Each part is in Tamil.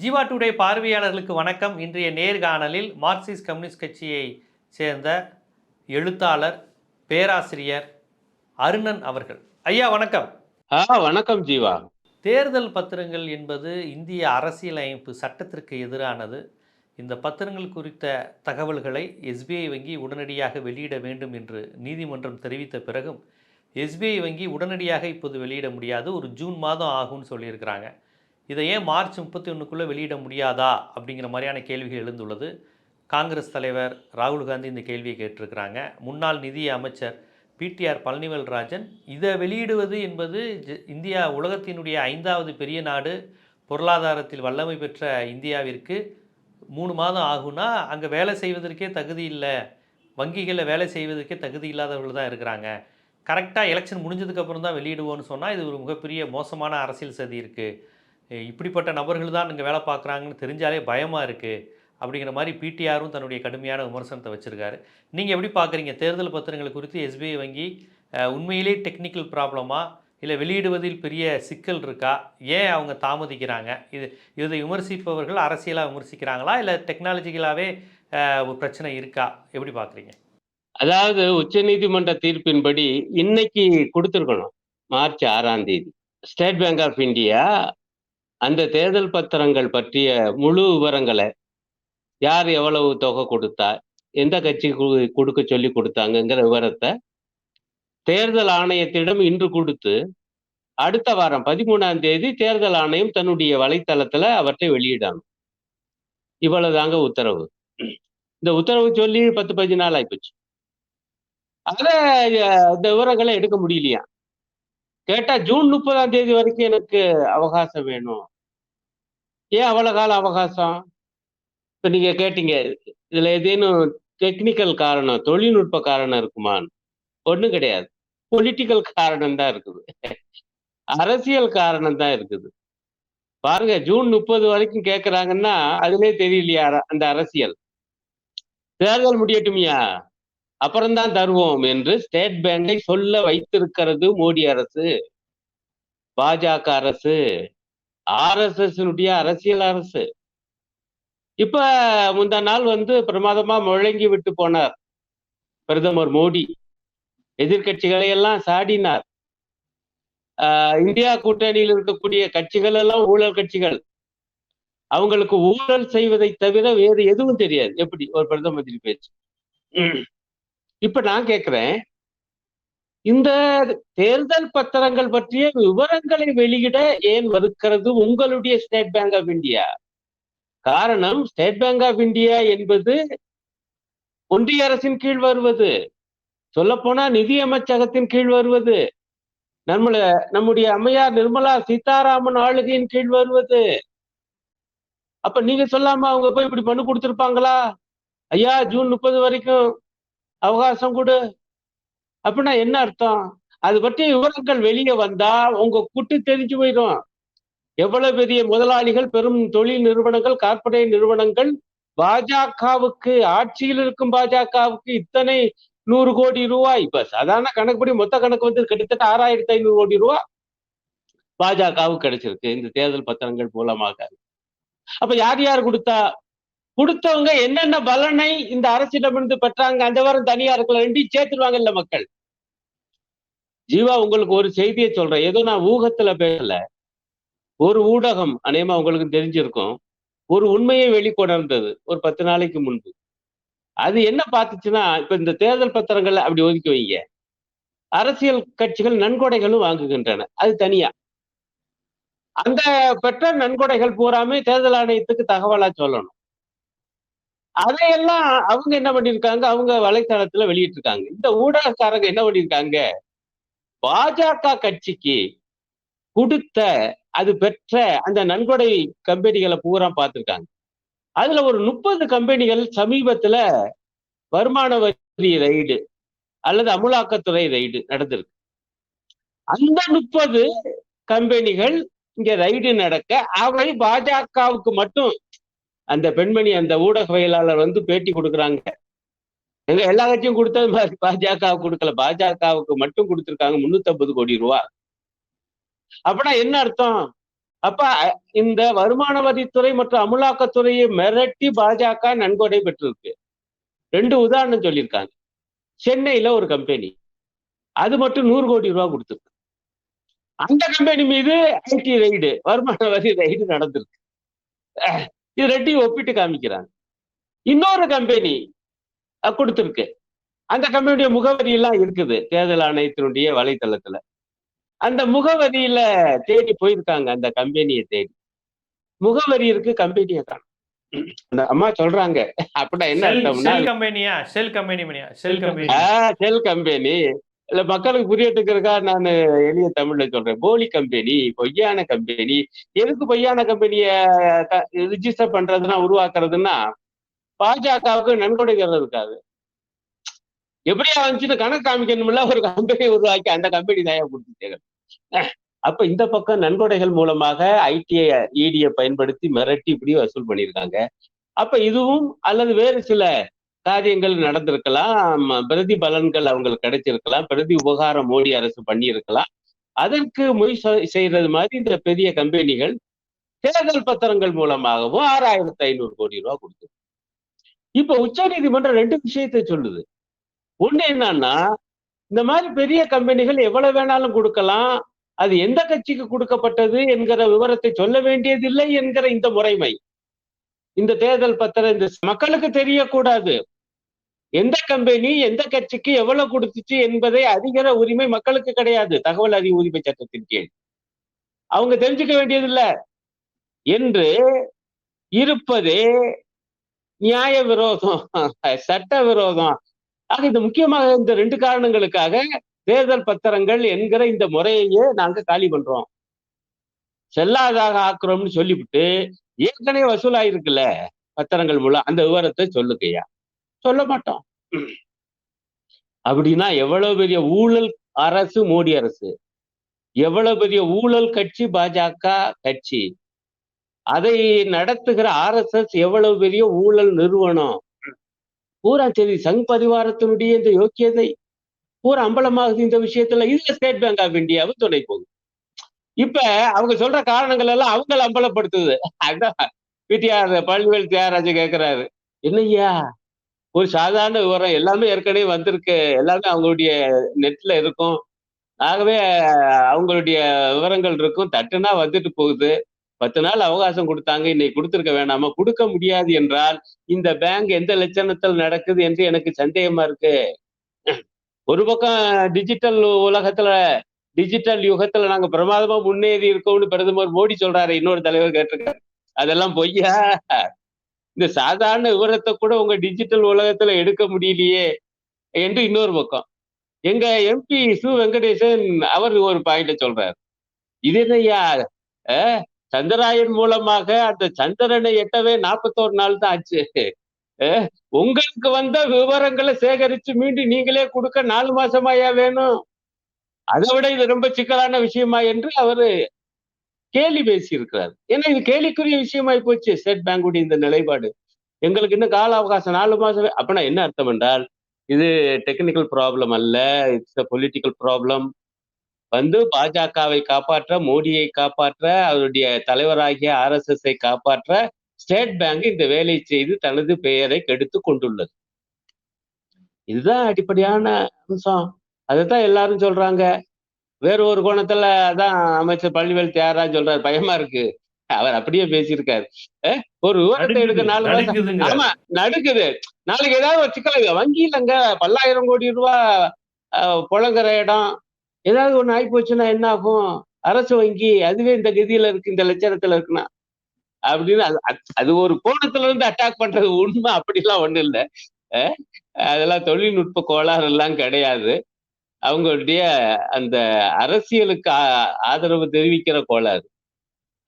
ஜீவா டுடே பார்வையாளர்களுக்கு வணக்கம். இன்றைய நேர்காணலில் மார்க்சிஸ்ட் கம்யூனிஸ்ட் கட்சியை சேர்ந்த எழுத்தாளர் பேராசிரியர் அருணன் அவர்கள். ஐயா வணக்கம். ஆ வணக்கம் ஜீவா. தேர்தல் பத்திரங்கள் என்பது இந்திய அரசியலமைப்பு சட்டத்திற்கு எதிரானது. இந்த பத்திரங்கள் குறித்த தகவல்களை எஸ்பிஐ வங்கி உடனடியாக வெளியிட வேண்டும் என்று நீதிமன்றம் தெரிவித்த பிறகும் எஸ்பிஐ வங்கி உடனடியாக இப்போது வெளியிட முடியாது. ஒரு ஜூன் மாதம் ஆகும்னு சொல்லியிருக்கிறாங்க. இதை ஏன் மார்ச் முப்பத்தி ஒன்றுக்குள்ளே வெளியிட முடியாதா அப்படிங்கிற மாதிரியான கேள்விகள் எழுந்துள்ளது. காங்கிரஸ் தலைவர் ராகுல் காந்தி இந்த கேள்வியை கேட்டிருக்கிறாங்க. முன்னாள் நிதி அமைச்சர் பிடிஆர் பழனிவேல்ராஜன் இதை வெளியிடுவது என்பது ஜ- இந்தியா உலகத்தினுடைய ஐந்தாவது பெரிய நாடு. பொருளாதாரத்தில் வல்லமை பெற்ற இந்தியாவிற்கு மூணு மாதம் ஆகும்னா அங்கே வேலை செய்வதற்கே தகுதி இல்லை. வங்கிகளில் வேலை செய்வதற்கே தகுதி இல்லாதவர்கள் தான் இருக்கிறாங்க. கரெக்டாக எலெக்ஷன் முடிஞ்சதுக்கப்புறம் தான் வெளியிடுவோன்னு சொன்னால் இது ஒரு மிகப்பெரிய மோசமான அரசியல் சதி இருக்குது இப்படிப்பட்ட நபர்கள் தான் இங்கே வேலை பார்க்குறாங்கன்னு தெரிஞ்சாலே பயமாக இருக்குது அப்படிங்கிற மாதிரி பிடிஆரும் தன்னுடைய கடுமையான விமர்சனத்தை வச்சுருக்காரு. நீங்கள் எப்படி பார்க்குறீங்க? தேர்தல் பத்திரங்கள் குறித்து எஸ்பிஐ வங்கி உண்மையிலே டெக்னிக்கல் ப்ராப்ளமா இல்லை வெளியிடுவதில் பெரிய சிக்கல் இருக்கா? ஏன் அவங்க தாமதிக்கிறாங்க? இது இதை விமர்சிப்பவர்கள் அரசியலாக விமர்சிக்கிறாங்களா? இல்லை டெக்னாலஜிக்கலாகவே ஒரு பிரச்சனை இருக்கா? எப்படி பார்க்குறீங்க? அதாவது உச்ச நீதிமன்ற தீர்ப்பின்படி இன்னைக்கு கொடுத்துருக்கணும். மார்ச் ஆறாம் தேதி. ஸ்டேட் பேங்க் ஆஃப் இந்தியா அந்த தேர்தல் பத்திரங்கள் பற்றிய முழு விவரங்களை யார் எவ்வளவு தொகை கொடுத்தா எந்த கட்சி கு- கொடுக்க சொல்லி கொடுத்தாங்கங்கிற விவரத்தை தேர்தல் ஆணையத்திடம் இன்று கொடுத்து அடுத்த வாரம் பதிமூணாம் தேதி தேர்தல் ஆணையம் தன்னுடைய வலைத்தளத்துல அவற்றை வெளியிடணும். இவ்வளவுதாங்க உத்தரவு. இந்த உத்தரவு சொல்லி பத்து பதினஞ்சு நாள் ஆயிப்போச்சு அதில் இந்த விவரங்களை எடுக்க முடியலையா? கேட்டா ஜூன் முப்பதாம் தேதி வரைக்கும் எனக்கு அவகாசம் வேணும். ஏன் அவ்வளவு கால அவகாசம்? இப்ப நீங்க கேட்டீங்க இதுல ஏதேனும் டெக்னிக்கல் காரணம் தொழில்நுட்ப காரணம் இருக்குமான்னு. ஒண்ணும் கிடையாது. பொலிட்டிக்கல் காரணம் தான் இருக்குது. அரசியல் காரணம் தான் இருக்குது. பாருங்க ஜூன் முப்பது வரைக்கும் கேட்கறாங்கன்னா அதுலேயே தெரியலையா அந்த அரசியல்? தேர்தல் முடியட்டுமியா? அப்புறம்தான் தருவோம் என்று ஸ்டேட் பேங்கை சொல்ல வைத்திருக்கிறது மோடி அரசு. பாஜக அரசு ஆர்எஸ்எஸ் அரசியல் அரசு. இப்ப முந்தா நாள் வந்து பிரமாதமா முழங்கி விட்டு போனார் பிரதமர் மோடி. எதிர்க்கட்சிகளை எல்லாம் சாடினார். ஆஹ் இந்தியா கூட்டணியில் இருக்கக்கூடிய கட்சிகள் எல்லாம் ஊழல் கட்சிகள். அவங்களுக்கு ஊழல் செய்வதை தவிர வேறு எதுவும் தெரியாது. எப்படி? ஒரு பிரதமர் பேச்சு. இப்ப நான் கேக்குறேன். இந்த தேர்தல் பத்திரங்கள் பற்றிய விவரங்களை வெளியிட ஏன் மறுக்கிறது? உங்களுடைய ஸ்டேட் பேங்க் ஆஃப் இந்தியா. காரணம் ஸ்டேட் பேங்க் ஆஃப் இந்தியா என்பது ஒன்றிய அரசின் கீழ் வருவது. சொல்லப்போனா நிதி அமைச்சகத்தின் கீழ் வருவது. நம்மள நம்முடைய அம்மையார் நிர்மலா சீதாராமன் ஆளுகையின் கீழ் வருவது. அப்ப நீங்க சொல்லாம அவங்க போய் இப்படி பண்ணு கொடுத்துருப்பாங்களா? ஐயா ஜூன் முப்பது வரைக்கும் அவகாசம் கொடு. அப்படின்னா என்ன அர்த்தம்? அது பற்றிய விவரங்கள் வெளியே வந்தா உங்க குட்டு தெரிஞ்சு போயிடும். எவ்வளவு பெரிய முதலாளிகள் பெரும் தொழில் நிறுவனங்கள் கார்ப்பரேட் நிறுவனங்கள் பாஜகவுக்கு ஆட்சியில் இருக்கும் பாஜகவுக்கு இத்தனை நூறு கோடி ரூபாய். இப்ப சாதாரண கணக்குப்படி மொத்த கணக்கு வந்து கிட்டத்தட்ட ஆறாயிரத்தி ஐநூறு கோடி ரூபாய் பாஜகவுக்கு கிடைச்சிருக்கு. இந்த தேர்தல் பத்திரங்கள் மூலமாக. அப்ப யார் யார் கொடுத்தா கொடுத்தவங்க என்னென்ன பலனை இந்த அரசிடமிருந்து பெற்றாங்க அந்த வாரம் தனியா தனியார்கள் ரெண்டையும் சேர்த்துருவாங்கல்ல மக்கள்? ஜீவா உங்களுக்கு ஒரு செய்தியை சொல்றேன். ஏதோ நான் ஊகத்துல பேசல. ஒரு ஊடகம் அநேகமா உங்களுக்கு தெரிஞ்சிருக்கும். ஒரு உண்மையை வெளிக்கொணர்ந்தது ஒரு பத்து நாளைக்கு முன்பு. அது என்ன பார்த்துச்சுன்னா இப்ப இந்த தேர்தல் பத்திரங்களை அப்படி ஒதுக்கி வைங்க. அரசியல் கட்சிகள் நன்கொடைகளும் வாங்குகின்றன. அது தனியா. அந்த பெற்ற நன்கொடைகள் பூராமே தேர்தல் ஆணையத்துக்கு தகவலா சொல்லணும். அதையெல்லாம் அவங்க என்ன பண்ணிருக்காங்க? அவங்க வலைத்தளத்துல வெளியிட்டிருக்காங்க. இந்த ஊடகக்காரங்க என்ன பண்ணிருக்காங்க? பாஜக கட்சிக்கு கொடுத்த அது பெற்ற அந்த நன்கொடை கம்பெனிகளை பூரா பார்த்திருக்காங்க. அதுல ஒரு முப்பது கம்பெனிகள் சமீபத்துல வருமான வரி ரைடு அல்லது அமுலாக்கத்துறை ரைடு நடந்திருக்கு. அந்த முப்பது கம்பெனிகள் இங்க ரைடு நடக்க அவை பாஜகவுக்கு மட்டும் அந்த பெண்மணி அந்த ஊடகவியலாளர் வந்து பேட்டி கொடுக்குறாங்க. எங்க எல்லா கட்சியும் கொடுத்தது மாதிரி பாஜகவுக்கு கொடுக்கல. பாஜகவுக்கு மட்டும் கொடுத்துருக்காங்க முன்னூத்தி ஐம்பது கோடி ரூபா. அப்படின்னா என்ன அர்த்தம்? அப்ப அ- இந்த வருமான வரித்துறை மற்றும் அமலாக்கத்துறையை மிரட்டி பாஜக நன்கொடை பெற்றிருக்கு. ரெண்டு உதாரணம் சொல்லியிருக்காங்க. சென்னையில ஒரு கம்பெனி அது மட்டும் நூறு கோடி ரூபா கொடுத்துருக்கு. அந்த கம்பெனி மீது ஐடி ரைடு வருமான வரி ரைடு நடந்திருக்கு இது ரெண்டையும் ஒப்பிட்டு காமிக்கிறாங்க. இன்னொரு கம்பெனி கொடுத்துருக்கு. அந்த கம்பெனியுடைய முகவரி எல்லாம் இருக்குது தேர்தல் ஆணையத்தினுடைய வலைத்தளத்துல. அந்த முகவரியில தேடி போயிருக்காங்க அந்த கம்பெனியை தேடி. முகவரி இருக்கு கம்பெனியை காணும் அந்த அம்மா சொல்றாங்க. அப்படின்னா என்ன செல் கம்பெனியா செல் கம்பெனி மணியா செல் கம்பெனி செல் கம்பெனி இல்ல மக்களுக்கு புரியட்டுக்கிறக்கா நான் எளிய தமிழ்ல சொல்றேன். போலி கம்பெனி பொய்யான கம்பெனி எதுக்கு பொய்யான கம்பெனிய ரிஜிஸ்டர் பண்றதுன்னா உருவாக்குறதுன்னா பாஜகவுக்கு நன்கொடை இருக்காது எப்படியா வந்துச்சுன்னு கணக்கு காமிக்கணும்ல ஒரு கம்பெனி உருவாக்கி அந்த கம்பெனி தயார் கொடுத்துட்டேன் அப்ப இந்த பக்கம் நன்கொடைகள் மூலமாக ஐடிஐ இடியை பயன்படுத்தி மிரட்டி இப்படி வசூல் பண்ணியிருக்காங்க. அப்ப இதுவும் அல்லது வேறு சில காரியங்கள் நடந்திருக்கலாம் பிரதி பலன்கள் அவங்களுக்கு கிடைச்சிருக்கலாம் பிரதி உபகாரம் மோடி அரசு பண்ணியிருக்கலாம். அதற்கு முயற்சி செய்யறது மாதிரி இந்த பெரிய கம்பெனிகள் தேர்தல் பத்திரங்கள் மூலமாகவும் ஆறாயிரத்தி ஐநூறு கோடி ரூபா கொடுத்து இப்ப உச்ச நீதிமன்றம் ரெண்டு விஷயத்தை சொல்லுது. ஒண்ணு என்னன்னா இந்த மாதிரி பெரிய கம்பெனிகள் எவ்வளவு வேணாலும் கொடுக்கலாம் அது எந்த கட்சிக்கு கொடுக்கப்பட்டது என்கிற விவரத்தை சொல்ல வேண்டியதில்லை என்கிற இந்த முறைமை. இந்த தேர்தல் பத்திரம் இந்த மக்களுக்கு தெரியக்கூடாது. எந்த கம்பெனி எந்த கட்சிக்கு எவ்வளவு கொடுத்துச்சு என்பதை அதிகர உரிமை மக்களுக்கு கிடையாது. தகவல் அறிவு உரிமை சட்டத்தின் கீழ். அவங்க தெரிஞ்சுக்க வேண்டியதில்லை. என்று இருப்பதே நியாய விரோதம். சட்ட விரோதம். ஆக இந்த முக்கியமாக இந்த ரெண்டு காரணங்களுக்காக தேர்தல் பத்திரங்கள் என்கிற இந்த முறையையே நாங்க காலி பண்றோம். செல்லாதாக ஆக்குறோம்னு சொல்லிவிட்டு ஏற்கனவே வசூலாயிருக்குல்ல பத்திரங்கள் மூலம். அந்த விவரத்தை சொல்லுங்கய்யா. சொல்ல மாட்டோம். அப்படின்னா எவ்வளவு பெரிய ஊழல் அரசு மோடி அரசு? எவ்வளவு பெரிய ஊழல் கட்சி பாஜக கட்சி? அதை நடத்துகிற ஆர்எஸ்எஸ் எவ்வளவு பெரிய ஊழல் நிறுவனம்? பூரா சரி சங் பரிவாரத்தினுடைய இந்த யோக்கியதை பூரா அம்பலமாகுது இந்த விஷயத்துல. இதுல ஸ்டேட் பேங்க் ஆஃப் இந்தியாவும் துணை போகுது. இப்ப அவங்க சொல்ற காரணங்கள் எல்லாம் அவங்கள அம்பலப்படுத்துது. அதான். பிடிஆர் பழனிவேல் தியாகராஜ கேட்கிறாரு என்னய்யா? ஒரு சாதாரண விவரம். எல்லாமே ஏற்கனவே வந்திருக்கு. எல்லாமே அவங்களுடைய நெட்ல இருக்கும். ஆகவே அவங்களுடைய விவரங்கள் இருக்கும். தட்டுனா வந்துட்டு போகுது. பத்து நாள் அவகாசம் கொடுத்தாங்க. இன்னைக்கு கொடுத்துருக்க வேணாமா? கொடுக்க முடியாது என்றால் இந்த பேங்க் எந்த லட்சணத்தில் நடக்குது என்று எனக்கு சந்தேகமா இருக்கு. ஒரு பக்கம் டிஜிட்டல் உலகத்துல டிஜிட்டல் யுகத்துல நாங்க பிரமாதமா முன்னேறி இருக்கோம்னு பிரதமர் மோடி சொல்றாரு. இன்னொரு தலைவர் கேட்டிருக்காரு. அதெல்லாம் பொய்யா? இந்த சாதாரண விவரத்தை கூட உங்க டிஜிட்டல் உலகத்துல எடுக்க முடியலையே என்று இன்னொரு பக்கம். எங்க எம்பி சு வெங்கடேசன் அவர் ஒரு பாயிண்ட சொல்றாரு. இது என்னையா சந்திராயன் மூலமாக அந்த சந்திரனை எட்டவே நாற்பத்தோரு நாள் தான் ஆச்சு. உங்களுக்கு வந்த விவரங்களை சேகரிச்சு மீண்டும் நீங்களே கொடுக்க நாலு மாசமாயா வேணும்? அதை விட இது ரொம்ப சிக்கலான விஷயமா என்று அவரு கேலி பேசியிருக்கிறார். ஏன்னா இது கேலிக்குரிய விஷயமாய் போச்சு. ஸ்டேட் பேங்குடைய இந்த நிலைப்பாடு. எங்களுக்கு இன்னும் கால அவகாசம் நாலு மாசம். அப்படின்னா என்ன அர்த்தம் என்றால் இது டெக்னிக்கல் ப்ராப்ளம் அல்ல. இட்ஸ் அ பொலிட்டிக்கல் ப்ராப்ளம் வந்து பாஜகவை காப்பாற்ற மோடியை காப்பாற்ற அவருடைய தலைவராகிய ஆர் எஸ் எஸ் காப்பாற்ற ஸ்டேட் பேங்க் இந்த வேலை செய்து தனது பெயரை கெடுத்து கொண்டுள்ளது. இதுதான் அடிப்படையான அம்சம். அதைத்தான் எல்லாரும் சொல்றாங்க. வேற ஒரு கோணத்துல அதான் அமைச்சர் பள்ளிவேல் தியாகராஜ் சொல்றாரு பயமா இருக்கு. அவர் அப்படியே பேசியிருக்காரு. ஒரு விவரத்தை எடுக்க நாலு ஆமா நடுக்குது நாளைக்கு ஏதாவது ஒரு சிக்கல் வங்கியிலங்க பல்லாயிரம் கோடி ரூபாய் புழங்குற இடம். ஏதாவது ஒண்ணு ஆகி போச்சுன்னா என்ன ஆகும்? அரசு வங்கி அதுவே இந்த கதியில இருக்கு இந்த லட்சணத்துல இருக்குன்னா. அப்படின்னு அது அது ஒரு கோணத்துல இருந்து அட்டாக் பண்றது உண்மை. அப்படிலாம் ஒண்ணு இல்லை. அதெல்லாம் தொழில்நுட்ப கோளாறு எல்லாம் கிடையாது. அவங்களுடைய அந்த அரசியலுக்கு ஆதரவு தெரிவிக்கிற கோளாறு.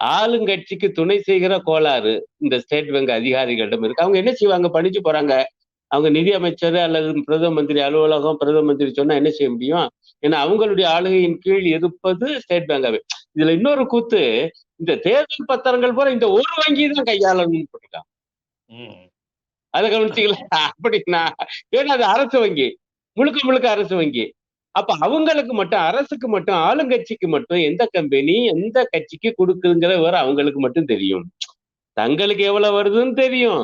ஆளுங்கட்சிக்கு துணை செய்கிற கோளாறு இந்த ஸ்டேட் வங்கி அதிகாரிகளிடம் இருக்கு. அவங்க என்ன செய்வாங்க? படிச்சு போறாங்க. அவங்க நிதி அமைச்சர் அல்லது பிரதம மந்திரி அலுவலகம் பிரதம மந்திரி சொன்னா என்ன செய்ய முடியும்? ஏன்னா அவங்களுடைய ஆளுகையின் கீழ் இருப்பது ஸ்டேட் பேங்காவே இதுல இன்னொரு கூத்து இந்த தேர்தல் பத்திரங்கள் போல இந்த ஒரு வங்கி தான் கையாளணும்னு போட்டுருக்காங்க அதை கவனிச்சிக்கல? அப்படின்னா ஏன்னா அது அரசு வங்கி. முழுக்க முழுக்க அரசு வங்கி. அப்ப அவங்களுக்கு மட்டும் அரசுக்கு மட்டும் ஆளுங்கட்சிக்கு மட்டும் எந்த கம்பெனி எந்த கட்சிக்கு கொடுக்குதுங்கிற விவரம் அவங்களுக்கு மட்டும் தெரியும். தங்களுக்கு எவ்வளவு வருதுன்னு தெரியும்.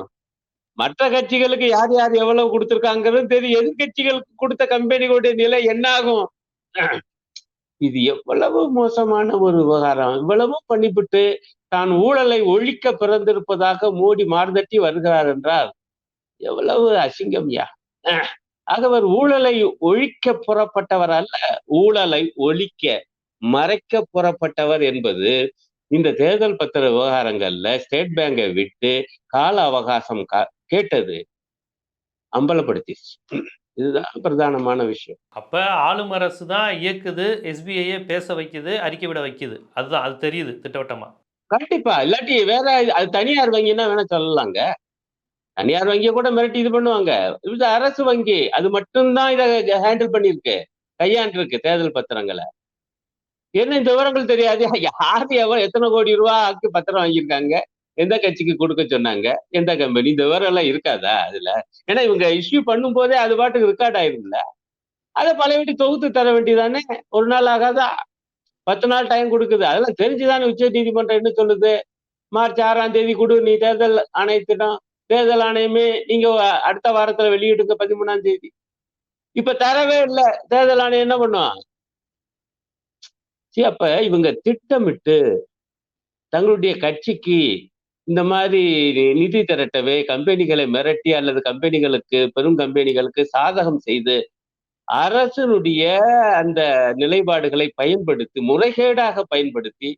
மற்ற கட்சிகளுக்கு யார் யார் எவ்வளவு கொடுத்துருக்காங்கிறது தெரியும். எதிர்கட்சிகளுக்கு கொடுத்த கம்பெனிகளுடைய நிலை என்ன ஆகும் இது எவ்வளவு மோசமான ஒரு விவகாரம். இவ்வளவும் பண்ணிவிட்டு தான் ஊழலை ஒழிக்க பிறந்திருப்பதாக மோடி மார்தட்டி வருகிறார் என்றால் எவ்வளவு அசிங்கம்யா ஆக அவர் ஊழலை ஒழிக்க புறப்பட்டவர் அல்ல ஊழலை ஒழிக்க மறைக்க புறப்பட்டவர் என்பது இந்த தேர்தல் பத்திர விவகாரங்கள்ல ஸ்டேட் பேங்கை விட்டு கால அவகாசம் கேட்டது. அம்பலப்படுத்திடுச்சு இதுதான் பிரதானமான விஷயம். அப்ப ஆளும் அரசு தான் இயக்குது எஸ்பிஐயே பேச வைக்குது அறிக்கை விட வைக்குது. அதுதான் அது தெரியுது திட்டவட்டமா. கண்டிப்பா இல்லாட்டி வேற அது தனியார் வங்கின்னா வேணா சொல்லலாங்க. தனியார் வங்கியை கூட மிரட்டி இது பண்ணுவாங்க. இது அரசு வங்கி. அது மட்டும்தான் இதை ஹேண்டில் பண்ணிருக்கு கையாண்டிருக்கு தேர்தல் பத்திரங்களை. என்ன இந்த விவரங்கள் தெரியாது. யார் எவ்வளவு எத்தனை கோடி ரூபாய்க்கு பத்திரம் வாங்கியிருக்காங்க? எந்த கட்சிக்கு கொடுக்க சொன்னாங்க? எந்த கம்பெனி இந்த விவரம் எல்லாம் இருக்காதா அதுல? ஏன்னா இவங்க இஷ்யூ பண்ணும் போதே அது பாட்டுக்கு ரெக்கார்ட் ஆயிருக்குல்ல அதை பழையபடி தொகுத்து தர வேண்டியதானே? ஒரு நாள் ஆகாதா பத்து நாள் டைம் கொடுக்குது. அதெல்லாம் தெரிஞ்சுதானே உச்ச நீதிமன்றம் என்ன சொல்லுது? மார்ச் ஆறாம் தேதி கொடு நீ தேர்தல் ஆணையத்திடம் தேர்தல் ஆணையமே நீங்க அடுத்த வாரத்துல வெளியிடுங்க பதிமூணாம் தேதி. இப்ப தரவே இல்லை. தேர்தல் ஆணையம் என்ன பண்ணுவான் சரி அப்ப இவங்க திட்டமிட்டு தங்களுடைய கட்சிக்கு இந்த மாதிரி நிதி திரட்டவே கம்பெனிகளை மிரட்டி அல்லது கம்பெனிகளுக்கு பெரும் கம்பெனிகளுக்கு சாதகம் செய்து அரசனுடைய அந்த நிலைப்பாடுகளை பயன்படுத்தி முறைகேடாக பயன்படுத்தி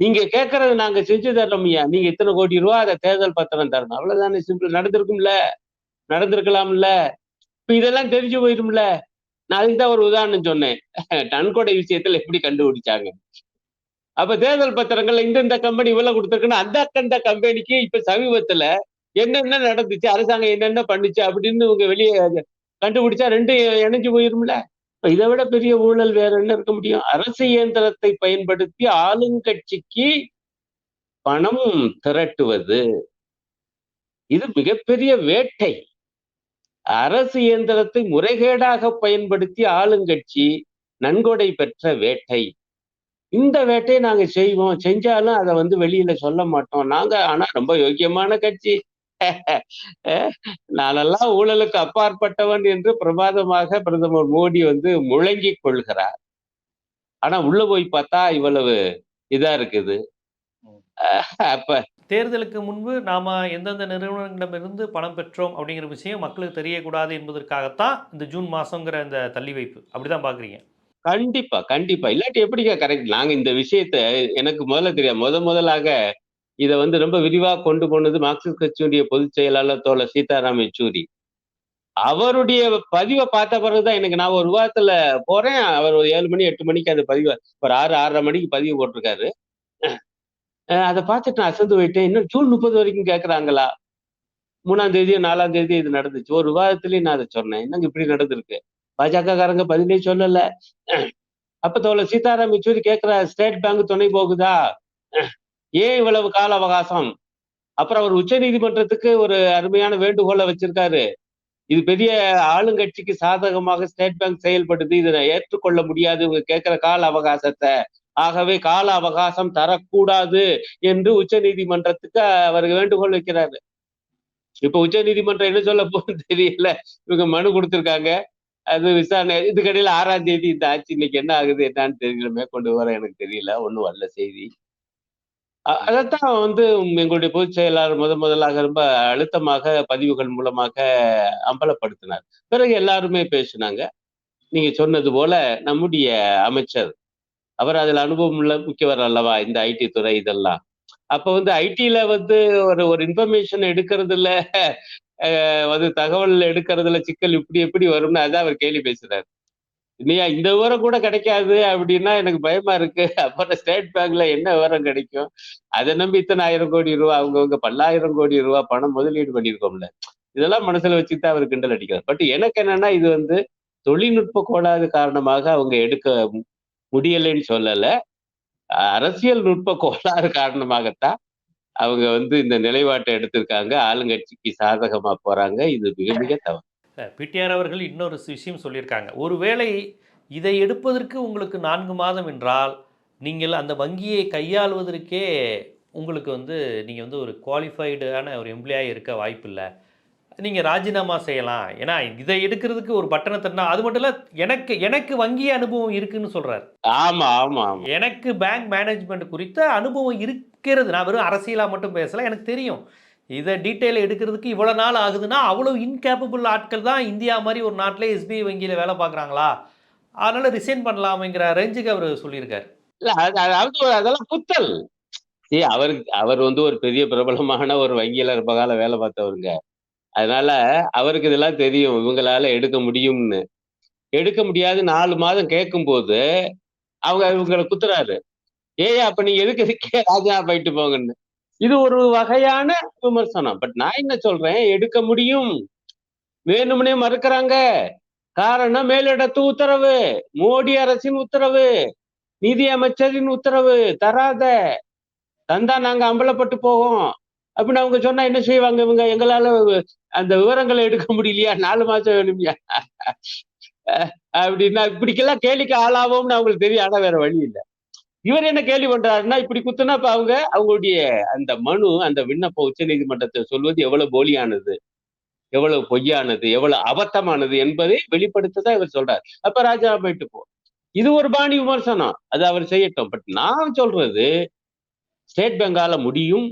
நீங்க கேட்கறது நாங்க செஞ்சு தர்றோம்யா நீங்க இத்தனை கோடி ரூபா அதை தேர்தல் பத்திரம் தரணும். அவ்வளவுதானே சிம்பிள் நடந்திருக்கும்ல? நடந்திருக்கலாம்ல? இப்ப இதெல்லாம் தெரிஞ்சு போயிரும்ல? நான் அதுக்கு தான் ஒரு உதாரணம் சொன்னேன். நன்கொடை விஷயத்துல எப்படி கண்டுபிடிச்சாங்க? அப்ப தேர்தல் பத்திரங்கள்ல இந்தந்த கம்பெனி இவ்வளவு கொடுத்துருக்குன்னு அந்த கண்ட கம்பெனிக்கு இப்ப சமீபத்துல என்னென்ன நடந்துச்சு? அரசாங்கம் என்னென்ன பண்ணுச்சு? அப்படின்னு இவங்க வெளியே கண்டுபிடிச்சா ரெண்டு இணைஞ்சு போயிரும்ல? இதை விட பெரிய ஊழல் வேற என்ன இருக்க முடியும்? அரசு இயந்திரத்தை பயன்படுத்தி ஆளுங்கட்சிக்கு பணம் திரட்டுவது. இது மிகப்பெரிய வேட்டை. அரசு இயந்திரத்தை முறைகேடாக பயன்படுத்தி ஆளுங்கட்சி நன்கொடை பெற்ற வேட்டை. இந்த வேட்டையை நாங்க செய்வோம். செஞ்சாலும் அதை வந்து வெளியில சொல்ல மாட்டோம். நாங்க ஆனா ரொம்ப யோக்கியமான கட்சி. நானெல்லாம் ஊழலுக்கு அப்பாற்பட்டவன் என்று பிரமாதமாக பிரதமர் மோடி வந்து முழங்கி கொள்கிறார். ஆனா உள்ள போய் பார்த்தா இவ்வளவு இதா இருக்குது. அப்ப தேர்தலுக்கு முன்பு நாம எந்தெந்த நிறுவனங்களிடமிருந்து பணம் பெற்றோம் அப்படிங்கிற விஷயம் மக்களுக்கு தெரியக்கூடாது என்பதற்காகத்தான் இந்த ஜூன் மாசங்கிற இந்த தள்ளி வைப்பு அப்படிதான் பாக்குறீங்க கண்டிப்பா கண்டிப்பா. இல்லாட்டி எப்படிங்க கரெக்ட்? நாங்க இந்த விஷயத்த எனக்கு முதல்ல தெரியாது. முத முதலாக இதை வந்து ரொம்ப விரிவாக கொண்டு போனது மார்க்சிஸ்ட் கட்சியுடைய பொதுச் செயலாளர் தோழர் சீதாராம் யெச்சூரி. அவருடைய பதிவை பார்த்த பிறகுதான் எனக்கு நான் ஒரு விவாதத்துல போறேன். அவர் ஒரு ஏழு மணி எட்டு மணிக்கு அந்த பதிவை ஒரு ஆறு ஆறரை மணிக்கு பதிவு போட்டிருக்காரு. அதை பார்த்துட்டு நான் அசந்து போயிட்டேன். இன்னும் ஜூன் முப்பது வரைக்கும் கேட்கறாங்களா மூணாம் தேதியோ நாலாம் தேதியோ இது நடந்துச்சு. ஒரு விவாதத்துலயும் நான் அதை சொன்னேன். என்னங்க இப்படி நடந்திருக்கு? பாஜக காரங்க பதிலே சொல்லல. அப்ப தோல சீதாராம் யெச்சூரி கேட்கிற ஸ்டேட் பேங்க் துணை போகுதா? ஏன் இவ்வளவு கால அவகாசம்? அப்புறம் அவர் உச்ச நீதிமன்றத்துக்கு ஒரு அருமையான வேண்டுகோளை வச்சிருக்காரு. இது பெரிய ஆளுங்கட்சிக்கு சாதகமாக ஸ்டேட் பேங்க் செயல்படுது. இதை ஏற்றுக்கொள்ள முடியாது. இவங்க கேட்கிற கால அவகாசத்தை. ஆகவே கால அவகாசம் தரக்கூடாது என்று உச்ச நீதிமன்றத்துக்கு அவர் வேண்டுகோள் வைக்கிறாரு. இப்ப உச்ச நீதிமன்றம் என்ன சொல்ல போகுது தெரியல. இவங்க மனு கொடுத்துருக்காங்க. அது விசாரணை இதுக்கடையில ஆறாம் தேதி இந்த ஆட்சி இன்னைக்கு என்ன ஆகுது என்னன்னு தெரியல. மேற்கொண்டு வர எனக்கு தெரியல. ஒன்றும் வரல செய்தி. அதைத்தான் வந்து எங்களுடைய பொதுச் செயலாளர் முத முதலாக ரொம்ப அழுத்தமாக பதிவுகள் மூலமாக அம்பலப்படுத்தினார். பிறகு எல்லாருமே பேசினாங்க. நீங்க சொன்னது போல நம்முடைய அமைச்சர் அவர் அதில் அனுபவம் உள்ள முக்கியவர் அல்லவா இந்த ஐடி துறை இதெல்லாம். அப்ப வந்து ஐடில வந்து ஒரு ஒரு இன்ஃபர்மேஷன் எடுக்கிறதுல வந்து தகவல் எடுக்கிறதுல சிக்கல் இப்படி எப்படி வரும்னு அதான் அவர் கேள்வி பேசுறாரு. இல்லையா இந்த விவரம் கூட கிடைக்காது அப்படின்னா எனக்கு பயமா இருக்கு. அப்புறம் ஸ்டேட் பேங்க்ல என்ன விவரம் கிடைக்கும்? அதை நம்பி இத்தனை ஆயிரம் கோடி ரூபா அவங்கவுங்க பல்லாயிரம் கோடி ரூபா பணம் முதலீடு பண்ணியிருக்கோம்ல. இதெல்லாம் மனசுல வச்சுட்டு அவர் கிண்டல் அடிக்கிறார். பட் எனக்கு என்னன்னா இது வந்து தொழில்நுட்ப கோளாறு காரணமாக அவங்க எடுக்க முடியலைன்னு சொல்லல. அரசியல் நுட்ப கோளாறு காரணமாகத்தான் அவங்க வந்து இந்த நிலைப்பாட்டை எடுத்திருக்காங்க. ஆளுங்கட்சிக்கு சாதகமா போறாங்க. இது மிக மிக தவறு. பிடிஆர் அவர்கள் இன்னொரு விஷயம் சொல்லியிருக்காங்க. ஒருவேளை இதை எடுப்பதற்கு உங்களுக்கு நான்கு மாதம் என்றால் நீங்கள் அந்த வங்கியை கையாளுவதற்கே உங்களுக்கு வந்து நீங்கள் வந்து ஒரு குவாலிஃபைடான ஒரு எம்ப்ளாயி இருக்க வாய்ப்பில்லை. நீங்கள் ராஜினாமா செய்யலாம். ஏன்னா இதை எடுக்கிறதுக்கு ஒரு பட்டனை தட்டினா அது மட்டும் இல்லை எனக்கு எனக்கு வங்கி அனுபவம் இருக்குன்னு சொல்கிறார் ஆமா ஆமா ஆமா. எனக்கு பேங்க் மேனேஜ்மெண்ட் குறித்த அனுபவம் இருக்கிறது. நான் வெறும் அரசியலாக மட்டும் பேசல எனக்கு தெரியும். இதை டீட்டெயில் எடுக்கிறதுக்கு இவ்வளோ நாள் ஆகுதுன்னா அவ்வளோ இன்கேப்பபிள் ஆட்கள் தான் இந்தியா மாதிரி ஒரு நாட்டிலே எஸ்பிஐ வங்கியில் வேலை பார்க்குறாங்களா? அதனால் ரிசைன் பண்ணலாமேங்கிற ரேஞ்சுக்கு அவர் சொல்லியிருக்காரு. இல்ல அது- அதாவது அதெல்லாம் புத்தல் சரி அவருக்கு அவர் வந்து ஒரு பெரிய பிரபலமான ஒரு வங்கியில ரொம்ப வேலை பார்த்தவருங்க. அதனால அவருக்கு இதெல்லாம் தெரியும் இவங்களால எடுக்க முடியும்னு. எடுக்க முடியாது நாலு மாதம் கேட்கும்போது அவங்க இவங்களை குத்துறாரு. ஏய் அப்ப நீங்க எதுக்கு ராஜா போயிட்டு போங்கன்னு. இது ஒரு வகையான விமர்சனம். பட் நான் என்ன சொல்றேன்? எடுக்க முடியும். வேணும்னே மறுக்கிறாங்க. காரணம் மேலிடத்து உத்தரவு. மோடி அரசின் உத்தரவு. நிதி அமைச்சரின் உத்தரவு. தராத. தந்தா நாங்க அம்பலப்பட்டு போவோம். அப்படின்னு அவங்க சொன்னா என்ன செய்வாங்க இவங்க? எங்களால அந்த விவரங்களை எடுக்க முடியலையா? நாலு மாசம் வேணுமையா? அப்படின்னா இப்படிக்கெல்லாம் கேலிக்கு ஆளாவோம்னு அவங்களுக்கு தெரியும். ஆனா வேற வழி இல்லை. இவர் என்ன கேள்வி பண்றாருன்னா இப்படி குத்துனா இப்ப அவங்க அவங்களுடைய அந்த மனு அந்த விண்ணப்ப உச்ச நீதிமன்றத்தை சொல்வது எவ்வளவு போலியானது எவ்வளவு பொய்யானது எவ்வளவு அபத்தமானது என்பதை வெளிப்படுத்ததான் இவர் சொல்றாரு. அப்ப ராஜா போயிட்டு போ. இது ஒரு பாணி விமர்சனம். அது அவர் செய்யட்டும். பட் நான் சொல்றது ஸ்டேட் பெங்கால முடியும்.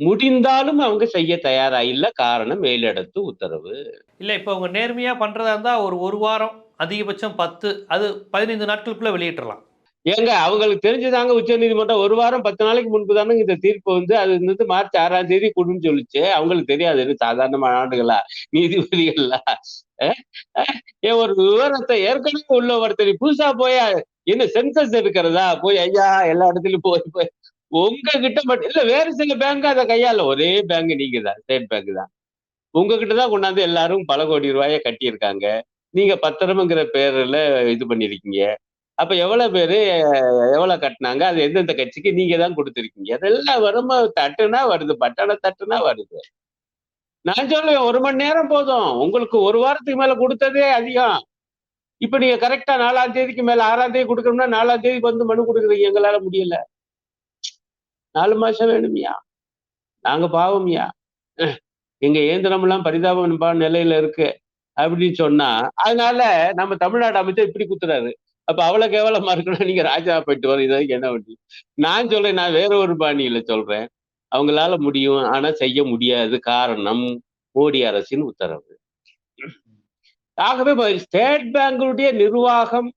முடிந்தாலும் அவங்க செய்ய தயாரா இல்ல. காரணம் மேலிடத்து உத்தரவு. இல்ல இப்ப அவங்க நேர்மையா பண்றதா இருந்தா ஒரு ஒரு வாரம் அதிகபட்சம் பத்து அது பதினைந்து நாட்களுக்குள்ள வெளியிட்டுலாம் ஏங்க அவங்களுக்கு தெரிஞ்சுதாங்க உச்ச நீதிமன்றம் ஒரு வாரம் பத்து நாளைக்கு முன்பு தானே இந்த தீர்ப்பு வந்து அது வந்து மார்ச் ஆறாம் தேதி கொடுன்னு சொல்லிச்சு. அவங்களுக்கு தெரியாது இது சாதாரணமான ஆண்டுகளா நீதிபதிகளா ஏன் ஒரு விவரத்தை ஏற்கனவே உள்ள ஒருத்தர் புதுசா போய் என்ன சென்சஸ் எடுக்கிறதா? போய் ஐயா எல்லா இடத்துலயும் போய் போய். உங்ககிட்ட மட்டும் இல்ல வேற சில பேங்க் அதை கையால ஒரே பேங்க் நீங்க தான் ஸ்டேட் பேங்க் தான். உங்ககிட்ட தான் கொண்டாந்து எல்லாரும் பல கோடி ரூபாய கட்டியிருக்காங்க. நீங்க பத்திரம்ங்கிற பேர்ல இது பண்ணிருக்கீங்க அப்ப எவ்வளவு பேரு எவ்வளவு கட்டினாங்க? அது எந்தெந்த கட்சிக்கு நீங்க தான் கொடுத்துருக்கீங்க. அதெல்லாம் வருமா? தட்டுனா வருது பட்டண தட்டுனா வருது. நான் சொல்லுவேன் ஒரு மணி நேரம் போதும். உங்களுக்கு ஒரு வாரத்துக்கு மேல கொடுத்ததே அதிகம். இப்ப நீங்க கரெக்டா நாலாம் தேதிக்கு மேல ஆறாம் தேதி கொடுக்கணும்னா நாலாம் தேதி வந்து மனு கொடுக்குறீங்க. எங்களால முடியல. நாலு மாசம் வேணுமியா? நாங்க பாவம்யா? எங்க இயந்திரம் எல்லாம் பரிதாபம் நிலையில இருக்கு. அப்படின்னு சொன்னா அதனால நம்ம தமிழ்நாடு அமைச்சர் இப்படி குத்துறாரு. அப்ப அவ்வளவு கேவலமா இருக்கணும். நீங்க ராஜா போயிட்டு வர இதுக்கு என்ன பண்ணி நான் சொல்றேன் நான் வேற ஒரு பாணியில சொல்றேன். அவங்களால முடியும் ஆனா செய்ய முடியாது. காரணம் மோடி அரசின் உத்தரவு. ஆகவே ஸ்டேட் பேங்குடைய நிர்வாகம்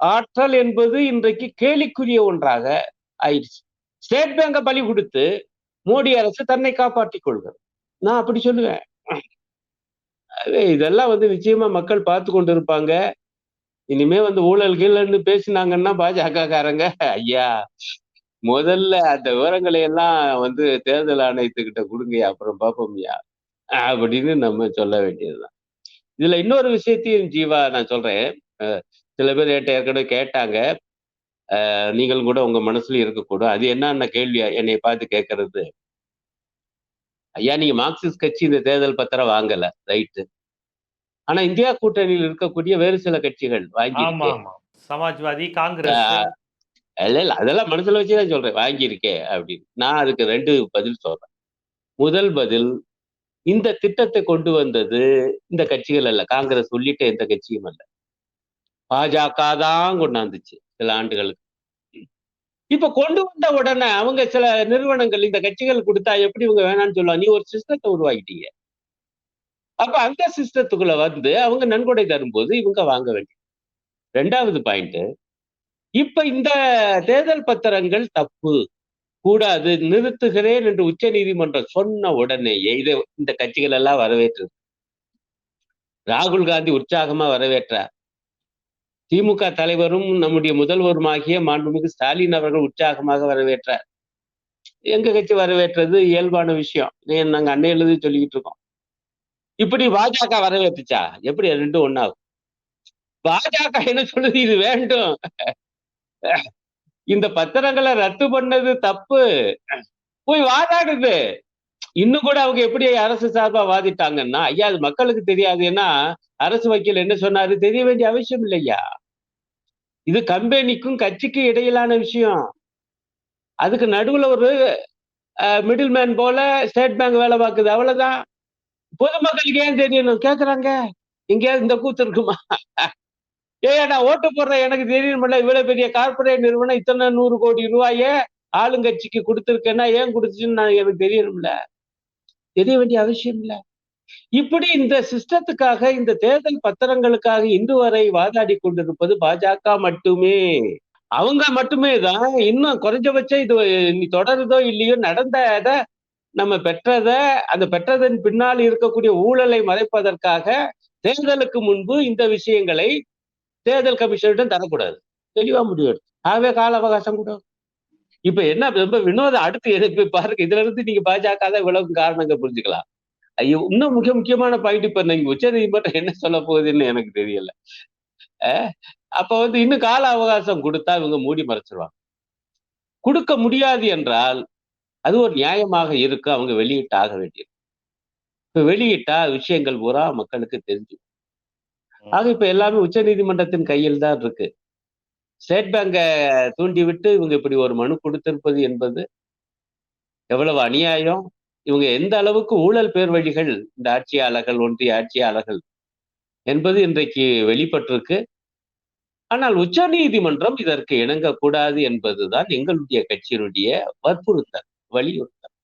ஆற்றல் என்பது இன்றைக்கு கேலிக்குரிய ஒன்றாக ஆயிடுச்சு. ஸ்டேட் பேங்கை பலி கொடுத்து மோடி அரசு தன்னை காப்பாற்றிக் கொள்கிறது. நான் அப்படி சொல்லுவேன். அது இதெல்லாம் வந்து நிச்சயமா மக்கள் பார்த்து கொண்டு இருப்பாங்க இனிமே வந்து ஊழல் கீழன்னு பேசினாங்கன்னா பாஜகக்காரங்க. ஐயா முதல்ல அந்த விவரங்களை எல்லாம் வந்து தேர்தல் ஆணையத்துக்கிட்ட கொடுங்க அப்புறம் பார்ப்போம்யா அப்படின்னு நம்ம சொல்ல வேண்டியதுதான். இதுல இன்னொரு விஷயத்தையும் ஜீவா நான் சொல்றேன். சில பேர் என்கிட்ட ஏற்கனவே கேட்டாங்க. அஹ் நீங்களும் கூட உங்க மனசுல இருக்கக்கூடும். அது என்னென்ன கேள்வியா என்னை பார்த்து கேட்கறது? ஐயா நீங்க மார்க்சிஸ்ட் கட்சி இந்த தேர்தல் பத்திரம் வாங்கல ரைட்டு. ஆனா இந்தியா கூட்டணியில் இருக்கக்கூடிய வேறு சில கட்சிகள் வாங்கி சமாஜ்வாதி காங்கிரஸ். இல்ல இல்ல. அதெல்லாம் மனசுல வச்சுதான் சொல்றேன். வாங்கியிருக்கேன் அப்படின்னு. நான் அதுக்கு ரெண்டு பதில் சொல்றேன். முதல் பதில் இந்த திட்டத்தை கொண்டு வந்தது இந்த கட்சிகள் அல்ல. காங்கிரஸ் உள்ளிட்ட எந்த கட்சியும் அல்ல. பாஜக தான் கொண்டாந்துச்சு சில ஆண்டுகளுக்கு. இப்ப கொண்டு வந்த உடனே அவங்க சில நிறுவனங்கள் இந்த கட்சிகள் கொடுத்தா எப்படி இவங்க வேணாம்னு சொல்லுவாங்க? நீ ஒரு சிஸ்டத்தை உருவாக்கிட்டீங்க. அப்ப அந்த சிஸ்டத்துக்குள்ள வந்து அவங்க நன்கொடை தரும்போது இவங்க வாங்க வேண்டியது. ரெண்டாவது பாயிண்ட் இப்ப இந்த தேர்தல் பத்திரங்கள் தப்பு கூடாது நிறுத்துகிறேன் என்று உச்ச நீதிமன்றம் சொன்ன உடனேயே இதை இந்த கட்சிகள் எல்லாம் வரவேற்றது. ராகுல் காந்தி உற்சாகமா வரவேற்றார். திமுக தலைவரும் நம்முடைய முதல்வருமாகிய மாண்புமிகு ஸ்டாலின் அவர்கள் உற்சாகமாக வரவேற்றார். எங்க கட்சி வரவேற்றது இயல்பான விஷயம். ஏன் நாங்க அன்னையிலிருந்து சொல்லிக்கிட்டு இருக்கோம். இப்படி பாஜக வரவேற்றுச்சா எப்படி ரெண்டும் ஒன்னாகும் பாஜக என்ன சொல்லுது? இது வேண்டும். இந்த பத்திரங்களை ரத்து பண்ணது தப்பு. போய் வாதாடுது. இன்னும் கூட அவங்க எப்படி அரசு சார்பா வாதிட்டாங்கன்னா ஐயா அது மக்களுக்கு தெரியாது. ஏன்னா அரசு வக்கீல் என்ன சொன்னாரு? தெரிய வேண்டிய அவசியம் இல்லையா? இது கம்பெனிக்கும் கட்சிக்கும் இடையிலான விஷயம். அதுக்கு நடுவுல ஒரு மிடில் மேன் போல ஸ்டேட் பேங்க் வேலை பார்க்குது. அவ்வளவுதான். பொதுமக்களுக்கு ஏன் தெரியணும் கேக்குறாங்க? எங்கேயாவது இந்த கூத்து இருக்குமா? ஏய் நான் ஓட்டு போடுற எனக்கு தெரியணும்ல இவ்வளவு பெரிய கார்ப்பரேட் நிறுவனம் இத்தனை நூறு கோடி ரூபாயே ஆளுங்கட்சிக்கு கொடுத்துருக்கேன்னா ஏன் கொடுத்துச்சுன்னு நான் எனக்கு தெரியணும்ல. தெரிய வேண்டிய அவசியம் இல்ல. இப்படி இந்த சிஸ்டத்துக்காக இந்த தேர்தல் பத்திரங்களுக்காக இன்று வரை வாதாடி கொண்டிருப்பது பாஜக மட்டுமே. அவங்க மட்டுமே தான். இன்னும் குறைஞ்சபட்சம் இது நீ தொடருதோ இல்லையோ நடந்த நம்ம பெற்றதை அந்த பெற்றதன் பின்னால் இருக்கக்கூடிய ஊழலை மறைப்பதற்காக தேர்தலுக்கு முன்பு இந்த விஷயங்களை தேர்தல் கமிஷனிடம் தரக்கூடாது. தெளிவா முடிவு ஆகவே கால அவகாசம் கூட. இப்ப என்ன ரொம்ப வினோதம். அடுத்து எதுக்கு பாருங்க. இதுல இருந்து நீங்க பாஜக தான் விலகும் காரணங்க புரிஞ்சுக்கலாம். ஐயோ இன்னும் முக்கிய முக்கியமான பாயிண்ட் இப்ப நீங்க உச்ச நீதிமன்றம் என்ன சொல்ல போகுதுன்னு எனக்கு தெரியல. அஹ் அப்ப வந்து இன்னும் கால அவகாசம் கொடுத்தா இவங்க மூடி மறைச்சிருவாங்க. கொடுக்க முடியாது என்றால் அது ஒரு நியாயமாக இருக்கு அவங்க வெளியிட்டு ஆக வேண்டியது இப்ப வெளியிட்டா விஷயங்கள் பூரா மக்களுக்கு தெரிஞ்சு. ஆக இப்ப எல்லாமே உச்ச நீதிமன்றத்தின் கையில் தான் இருக்கு. ஸ்டேட் பேங்கை தூண்டி விட்டு இவங்க இப்படி ஒரு மனு கொடுத்திருப்பது என்பது எவ்வளவு அநியாயம். இவங்க எந்த அளவுக்கு ஊழல் பேர் வழிகள் இந்த ஆட்சியாளர்கள் ஒன்றிய ஆட்சியாளர்கள் என்பது இன்றைக்கு வெளிப்பட்டிருக்கு. ஆனால் உச்ச நீதிமன்றம் இதற்கு இணங்கக்கூடாது என்பதுதான் எங்களுடைய கட்சியினுடைய வற்புறுத்தல். வலியுறுத்தல்.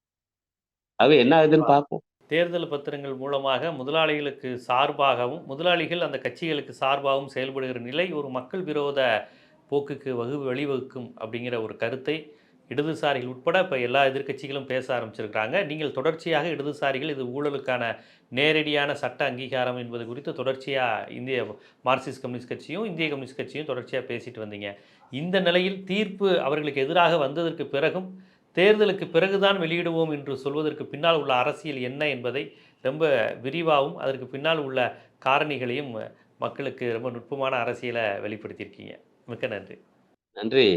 அது என்ன ஆகுதுன்னு பார்ப்போம் தேர்தல் பத்திரங்கள் மூலமாக முதலாளிகளுக்கு சார்பாகவும் முதலாளிகள் அந்த கட்சிகளுக்கு சார்பாகவும் செயல்படுகிற நிலை ஒரு மக்கள் விரோத போக்குக்கு வகு வழிவகுக்கும் அப்படிங்கிற ஒரு கருத்தை இடதுசாரிகள் உட்பட இப்போ எல்லா எதிர்க்கட்சிகளும் பேச ஆரம்பிச்சிருக்கிறாங்க. நீங்கள் தொடர்ச்சியாக இடதுசாரிகள் இது ஊழலுக்கான நேரடியான சட்ட அங்கீகாரம் என்பது குறித்து தொடர்ச்சியாக இந்திய மார்க்சிஸ்ட் கம்யூனிஸ்ட் கட்சியும் இந்திய கம்யூனிஸ்ட் கட்சியும் தொடர்ச்சியாக பேசிட்டு வந்தீங்க. இந்த நிலையில் தீர்ப்பு அவர்களுக்கு எதிராக வந்ததற்கு பிறகும் தேர்தலுக்கு பிறகுதான் வெளியிடுவோம் என்று சொல்வதற்கு பின்னால் உள்ள அரசியல் என்ன என்பதை ரொம்ப விரிவாகவும் அதற்கு பின்னால் உள்ள காரணிகளையும் மக்களுக்கு ரொம்ப நுட்பமான அரசியலை வெளிப்படுத்தியிருக்கீங்க. மிக்க நன்றி. நன்றி.